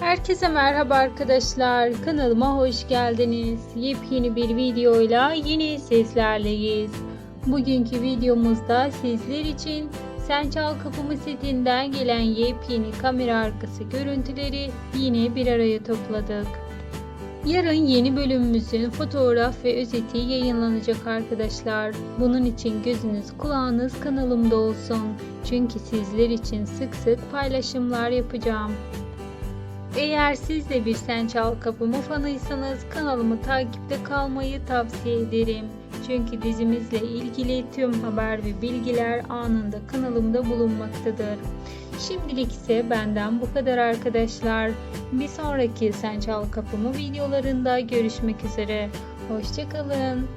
Herkese merhaba arkadaşlar. Kanalıma hoş geldiniz. Yepyeni bir videoyla yine sizlerleyiz. Bugünkü videomuzda sizler için Sen Çal Kapımı setinden gelen yepyeni kamera arkası görüntüleri yine bir araya topladık. Yarın yeni bölümümüzün fotoğraf ve özeti yayınlanacak arkadaşlar. Bunun için gözünüz kulağınız kanalımda olsun. Çünkü sizler için sık sık paylaşımlar yapacağım. Eğer siz de bir Sen Çal Kapımı fanıysanız kanalımı takipte kalmayı tavsiye ederim. Çünkü dizimizle ilgili tüm haber ve bilgiler anında kanalımda bulunmaktadır. Şimdilik ise benden bu kadar arkadaşlar. Bir sonraki Sen Çal Kapımı videolarında görüşmek üzere. Hoşçakalın.